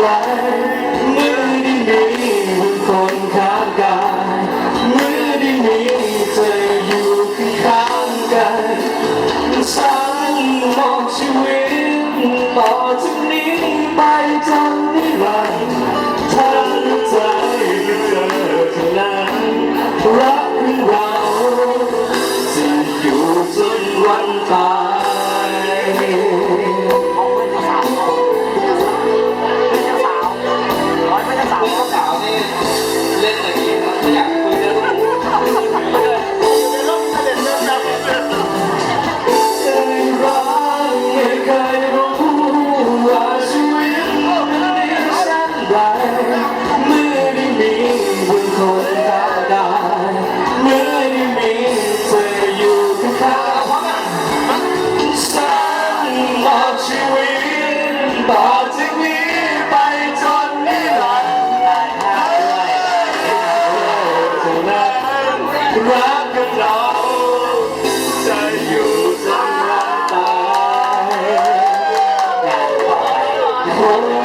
แรงมือดีมีค้ากายมือดีเธออยู่ข้างกายฉันมงชีวิตต่อจากนี้ไปจนนิรันทั้งใจเธเท่านั้นรักเราจะอยู่จนวันตาย รักกับเราจะอยู่ทั้ร